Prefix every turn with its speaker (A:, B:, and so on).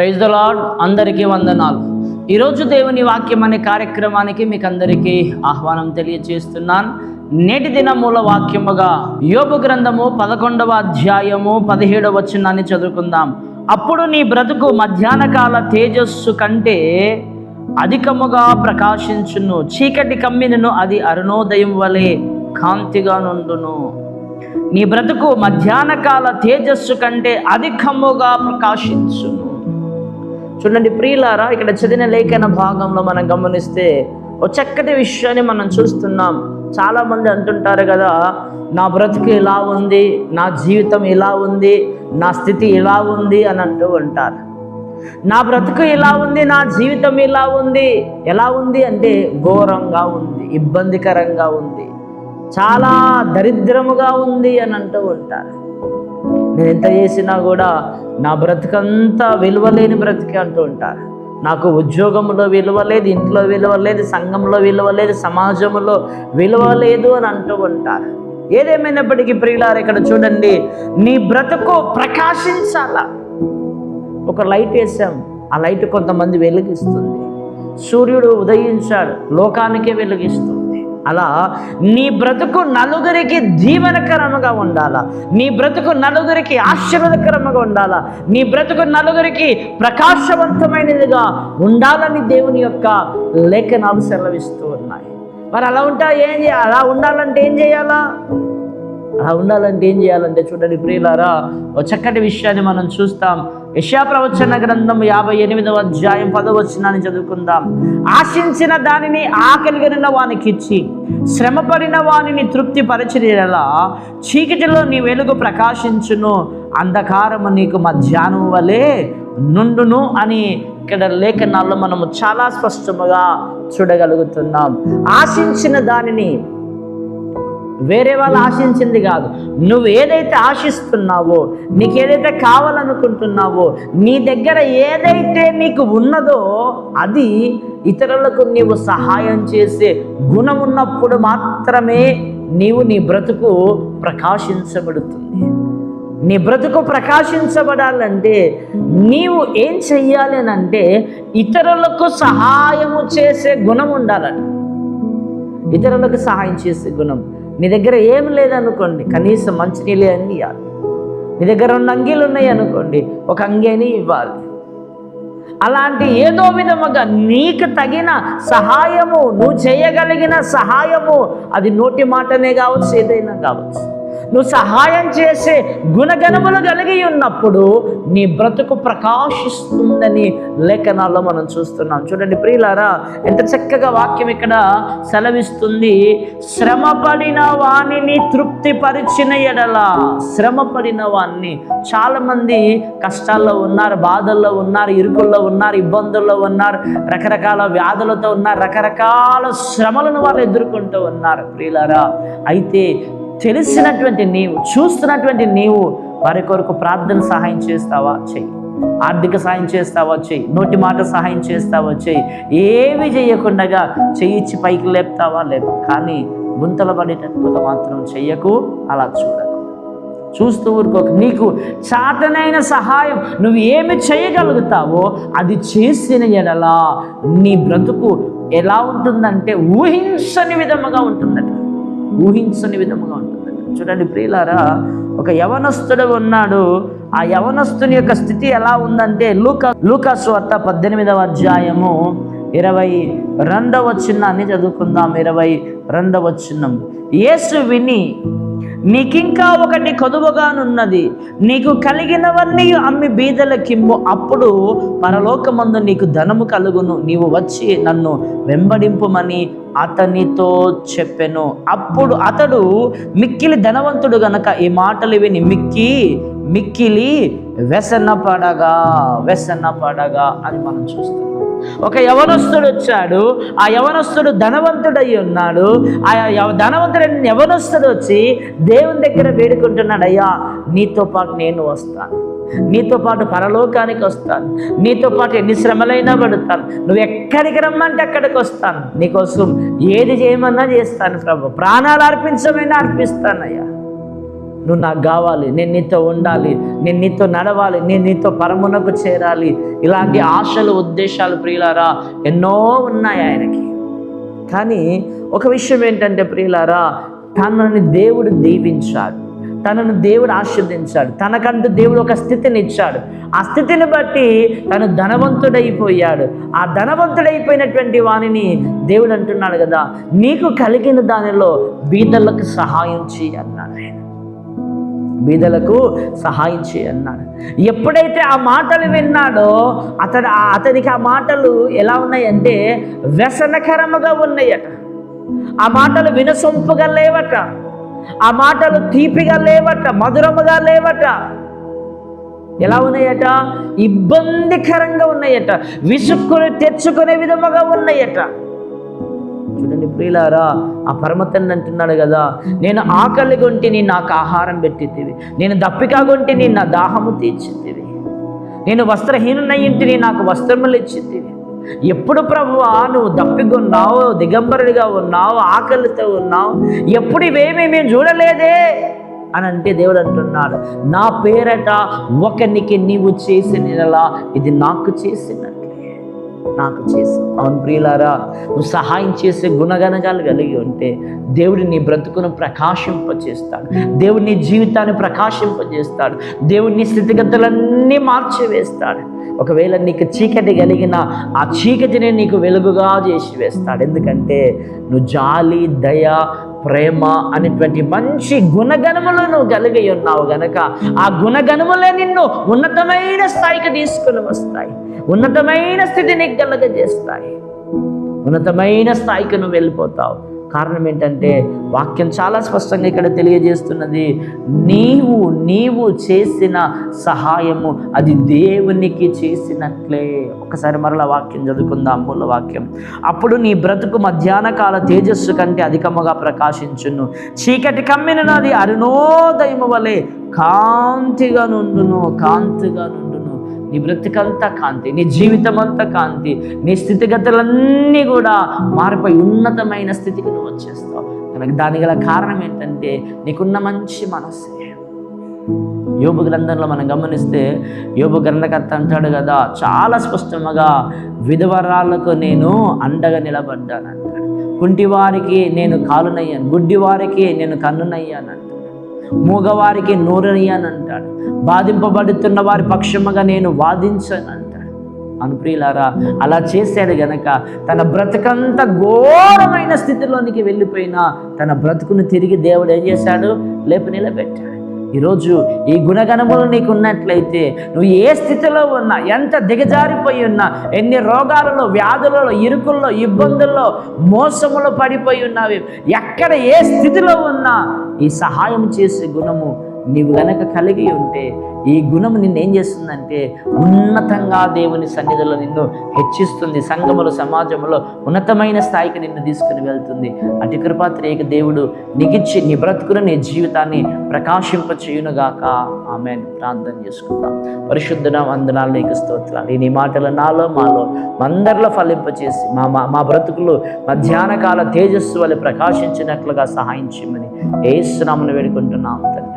A: Praise the lord అందరికీ వందనాలు. ఈరోజు దేవుని వాక్యం అనే కార్యక్రమానికి మీకు అందరికీ ఆహ్వానం తెలియజేస్తున్నాను. నేటి దిన మూల వాక్యముగా యోగ గ్రంథము పదకొండవ అధ్యాయము పదిహేడవ వచనాన్ని చదువుకుందాం. అప్పుడు నీ బ్రతుకు మధ్యాహ్న కాల తేజస్సు కంటే అధికముగా ప్రకాశించును. చీకటి కమ్మినను అది అరుణోదయం వలె కాంతిగా నుండును. నీ బ్రతుకు మధ్యాహ్న కాల తేజస్సు కంటే అధికముగా ప్రకాశించును. చూడండి ప్రియులారా ఇక్కడ చదివిన లేఖన భాగంలో మనం గమనిస్తే ఓ చక్కటి విషయాన్ని మనం చూస్తున్నాం. చాలామంది అంటుంటారు కదా నా బ్రతుకు ఇలా ఉంది నా జీవితం ఇలా ఉంది నా స్థితి ఇలా ఉంది అని అంటూ ఉంటారు. నా బ్రతుకు ఇలా ఉంది నా జీవితం ఇలా ఉంది ఎలా ఉంది? అంటే ఘోరంగా ఉంది ఇబ్బందికరంగా ఉంది చాలా దరిద్రముగా ఉంది అని అంటూ ఉంటారు. నేను ఎంత చేసినా కూడా నా బ్రతుకంతా విలువలేని బ్రతికి అంటూ ఉంటారు. నాకు ఉద్యోగంలో విలువ లేదు ఇంట్లో విలువ లేదు సంఘంలో విలువ లేదు సమాజంలో విలువ లేదు అని అంటూ ఉంటారు. ఏదేమైనప్పటికీ ప్రియులారు ఇక్కడ చూడండి నీ బ్రతుకు ప్రకాశించాలా. ఒక లైట్ వేసాం ఆ లైట్ కొంతమంది వెలిగిస్తుంది. సూర్యుడు ఉదయించాడు లోకానికే వెలిగిస్తుంది. అలా నీ బ్రతుకు నలుగురికి జీవనకరముగా ఉండాలా? నీ బ్రతుకు నలుగురికి ఆశీర్వదకరముగా ఉండాలా? నీ బ్రతుకు నలుగురికి ప్రకాశవంతమైనదిగా ఉండాలని దేవుని యొక్క లేఖనాలు సెలవిస్తూ ఉన్నాయి. మరి అలా ఉంటా ఏం చేయాలి అలా ఉండాలంటే ఏం చేయాలా? అలా ఉండాలంటే ఏం చేయాలంటే చూడండి ప్రియులారా ఒక చక్కటి విషయాన్ని మనం చూస్తాం. యశా ప్రవచన గ్రంథం యాభై ఎనిమిదవ అధ్యాయం పదవచనాన్ని చదువుకుందాం. ఆశించిన దానిని ఆకలిగిన వానికి ఇచ్చి శ్రమపడిన వానిని తృప్తి పరిచినలా చీకటిలో నీ వెలుగు ప్రకాశించును. అంధకారము నీకు మధ్యాహ్నం వలె నుండును అని ఇక్కడ లేఖనాల్లో మనము చాలా స్పష్టముగా చూడగలుగుతున్నాం. ఆశించిన దానిని వేరే వాళ్ళు ఆశించింది కాదు. నువ్వు ఏదైతే ఆశిస్తున్నావో నీకు ఏదైతే కావాలనుకుంటున్నావో నీ దగ్గర ఏదైతే నీకు ఉన్నదో అది ఇతరులకు నీవు సహాయం చేసే గుణం ఉన్నప్పుడు మాత్రమే నీవు నీ బ్రతుకు ప్రకాశించబడుతుంది. నీ బ్రతుకు ప్రకాశించబడాలంటే నీవు ఏం చెయ్యాలి అని అంటే ఇతరులకు సహాయము చేసే గుణం ఉండాలని ఇతరులకు సహాయం చేసే గుణం. నీ దగ్గర ఏం లేదనుకోండి కనీసం మంచినీళ్ళే అన్ని ఇవ్వాలి. నీ దగ్గర రెండు అంగీలు ఉన్నాయి అనుకోండి ఒక అంగీని ఇవ్వాలి. అలాంటి ఏదో విధముగా నీకు తగిన సహాయము నువ్వు చేయగలిగిన సహాయము అది నోటి మాటనే కావచ్చు ఏదైనా కావచ్చు. నువ్వు సహాయం చేసే గుణగణములు కలిగి ఉన్నప్పుడు నీ బ్రతుకు ప్రకాశిస్తుందని లేఖనాల్లో మనం చూస్తున్నాం. చూడండి ప్రియులారా ఎంత చక్కగా వాక్యం ఇక్కడ సెలవిస్తుంది. శ్రమపడిన వాణిని తృప్తిపరిచిన ఎడల శ్రమపడిన వాణ్ణి చాలామంది కష్టాల్లో ఉన్నారు బాధల్లో ఉన్నారు ఇరుకుల్లో ఉన్నారు ఇబ్బందుల్లో ఉన్నారు రకరకాల వ్యాధులతో ఉన్నారు రకరకాల శ్రమలను వాళ్ళు ఎదుర్కొంటూ ఉన్నారు ప్రియులారా. అయితే తెలిసినటువంటి నీవు చూస్తున్నటువంటి నీవు వారి కొరకు ప్రార్థన సహాయం చేస్తావా? చెయ్యి. ఆర్థిక సహాయం చేస్తావా? చెయ్యి. నోటి మాట సహాయం చేస్తావా? చెయ్యి. ఏమి చేయకుండా చేయిచ్చి పైకి లేపుతావా? లేపు కానీ గుంతలు పడేటట్టు మాత్రం చెయ్యకు అలా చూడకు. చూస్తూ ఊరుకోక. నీకు చాతనైన సహాయం నువ్వు ఏమి చేయగలుగుతావో అది చేసిన ఎడలా నీ బ్రతుకు ఎలా ఉంటుందంటే ఊహించని విధముగా ఉంటుందట. ఊహించని విధముగా ఉంటుందట చూడండి ప్రియులారా ఒక యవనస్తుడు ఉన్నాడు. ఆ యవనస్తుని యొక్క స్థితి ఎలా ఉందంటే లూకా లూకా వార్త పద్దెనిమిదవ అధ్యాయము ఇరవై రెండవ చిన్నాన్ని చదువుకుందాం. ఇరవై రెండవ చిన్నం యేసు విని నీకింకా ఒకటి కొదువగానున్నది. నీకు కలిగినవన్నీ అమ్మి బీదలకిమ్ము అప్పుడు పరలోకమందు నీకు ధనము కలుగును. నీవు వచ్చి నన్ను వెంబడింపుమని అతనితో చెప్పెను. అప్పుడు అతడు మిక్కిలి ధనవంతుడు గనక ఈ మాటలు విని మిక్కి మిక్కిలి వ్యసనపడగా పడగా పడగా అని మనం చూస్తున్నాం. ఒక యవనస్తుడు వచ్చాడు. ఆ యవనస్తుడు ధనవంతుడై ఉన్నాడు. ఆ ధనవంతుడైన యవనస్తుడు వచ్చి దేవుని దగ్గర వేడుకుంటున్నాడు అయ్యా నీతో పాటు నేను వస్తాను. నీతో పాటు పరలోకానికి వస్తాను. నీతో పాటు ఎన్ని శ్రమలైనా పడతాను. నువ్వు ఎక్కడికి రమ్మంటే అక్కడికి వస్తాను. నీకోసం ఏది చేయమన్నా చేస్తాను ప్రభు. ప్రాణాలు అర్పించమైనా అర్పిస్తానయ్యా. నువ్వు నాకు కావాలి నేను నీతో ఉండాలి నేను నీతో నడవాలి నేను నీతో పరమునకు చేరాలి. ఇలాంటి ఆశలు ఉద్దేశాలు ప్రియులారా ఎన్నో ఉన్నాయి ఆయనకి. కానీ ఒక విషయం ఏంటంటే ప్రియులారా తనని దేవుడు దీవించాడు తనను దేవుడు ఆశీర్వదించాడు తనకంటూ దేవుడు ఒక స్థితిని ఇచ్చాడు ఆ స్థితిని బట్టి తను ధనవంతుడైపోయాడు. ఆ ధనవంతుడైపోయినటువంటి వానిని దేవుడు అంటున్నాడు కదా నీకు కలిగిన దానిలో బీదలకు సహాయం చేయి అన్నాడు ఆయన. బీదలకు సహాయం చేయన్నాడు ఎప్పుడైతే ఆ మాటలు విన్నాడో అతడు అతనికి ఆ మాటలు ఎలా ఉన్నాయంటే వ్యసనకరముగా ఉన్నాయట. ఆ మాటలు వినసొంపుగా లేవట. ఆ మాటలు తీపిగా లేవట మధురముగా లేవట. ఎలా ఉన్నాయట? ఇబ్బందికరంగా ఉన్నాయట. విసుక్కుని తెచ్చుకునే విధముగా ఉన్నాయట. చూడండి ప్రియులారా ఆ పరమతండ్రి అంటున్నాడు కదా నేను ఆకలి కొంటిని నాకు ఆహారం పెట్టితివి నేను దప్పిక కొంటిని నా దాహము తీర్చితివి నేను వస్త్రహీనునయ్యింటిని నాకు వస్త్రములు ఇచ్చితివి. ఎప్పుడు ప్రభువా నువ్వు దప్పికొన్నావు దిగంబరుడిగా ఉన్నావు ఆకలితో ఉన్నావు ఎప్పుడు ఇవేమీ మేము చూడలేదే? అని అంటే దేవుడు అంటున్నాడు నా పేరట ఒకనికి నీవు చేసిన ఇది నాకు చేసినట్లే నాకు చేసి. అవును ప్రియులారా నువ్వు సహాయం చేసే గుణగణగాలు కలిగి ఉంటే దేవుడు నీ బ్రతుకును ప్రకాశింపచేస్తాడు. దేవుడు నీ జీవితాన్ని ప్రకాశింపజేస్తాడు దేవుడు నీ స్థితిగతులన్నీ మార్చివేస్తాడు. ఒకవేళ నీకు చీకటి కలిగిన ఆ చీకటిని నీకు వెలుగుగా చేసి వేస్తాడు ఎందుకంటే నువ్వు జాలి దయ ప్రేమ అనేటువంటి మంచి గుణగణములు నువ్వు కలిగి ఉన్నావు గనక ఆ గుణగణములే నిన్ను ఉన్నతమైన స్థాయికి తీసుకుని వస్తాయి. ఉన్నతమైన స్థితిని కలగజేస్తాయి ఉన్నతమైన స్థాయికి నువ్వు వెళ్ళిపోతావు. కారణం ఏంటంటే వాక్యం చాలా స్పష్టంగా ఇక్కడ తెలియజేస్తున్నది నీవు నీవు చేసిన సహాయము అది దేవునికి చేసినట్లే. ఒకసారి మరలా వాక్యం చదువుకుందాం మూల వాక్యం. అప్పుడు నీ బ్రతుకు మధ్యాహ్న కాల తేజస్సు కంటే అధికముగా ప్రకాశించును. చీకటి కమ్మిన నాది అరుణోదయము వలె కాంతిగా నుండును కాంతిగా నుండు నీ బ్రతికంతా కాంతి నీ జీవితం అంతా కాంతి నీ స్థితిగతులన్నీ కూడా మారిపోయి ఉన్నతమైన స్థితికి నువ్వు వచ్చేస్తావు. కనుక దానికి గల కారణం ఏంటంటే నీకున్న మంచి మనస్సే. యోబు గ్రంథంలో మనం గమనిస్తే యోబు గ్రంథకర్త అంటాడు కదా చాలా స్పష్టంగా విధవరాలకు నేను అండగా నిలబడ్డాను అంటాడు కుంటివారికి నేను కాలునయ్యాను గుడ్డివారికి నేను కన్నునయ్యాను అంటాడు మూగవారికి నోరయ్యాను అంటాడు. బాధింపబడుతున్న వారి పక్షముగా నేను వాదించాను అంటాడు. అనుప్రియులారా అలా చేశాడు గనక తన బ్రతుకంత ఘోరమైన స్థితిలోనికి వెళ్ళిపోయినా తన బ్రతుకును తిరిగి దేవుడు ఏం చేశాడు? లేపు నిలబెట్టాడు. ఈరోజు ఈ గుణగణములు నీకు ఉన్నట్లయితే నువ్వు ఏ స్థితిలో ఉన్నా ఎంత దిగజారిపోయి ఉన్నా ఎన్ని రోగాలలో వ్యాధులలో ఇరుకుల్లో ఇబ్బందుల్లో మోసములో పడిపోయి ఉన్నావి ఎక్కడ ఏ స్థితిలో ఉన్నా ఈ సహాయం చేసే గుణము నీవు గనక కలిగి ఉంటే ఈ గుణం నిన్ను ఏం చేస్తుందంటే ఉన్నతంగా దేవుని సన్నిధిలో నిన్ను హెచ్చిస్తుంది. సంఘములో సమాజంలో ఉన్నతమైన స్థాయికి నిన్ను తీసుకుని వెళ్తుంది. అటు కృపాత్రేక దేవుడు నిగిచ్చి నీ బ్రతుకును నీ జీవితాన్ని ప్రకాశింపచేయునుగాక. ఆమె ప్రార్థన చేసుకుందాం. పరిశుద్ధన వందనాలు నీకు స్తోత్రాలు. నీ మాటలు నాలో మాలో అందరిలో ఫలింపచేసి మా మా మా బ్రతుకులు మధ్యాహ్నకాల తేజస్సు వల్ల ప్రకాశించినట్లుగా సహాయం చేయమని స్నామను వేడుకుంటున్నాం.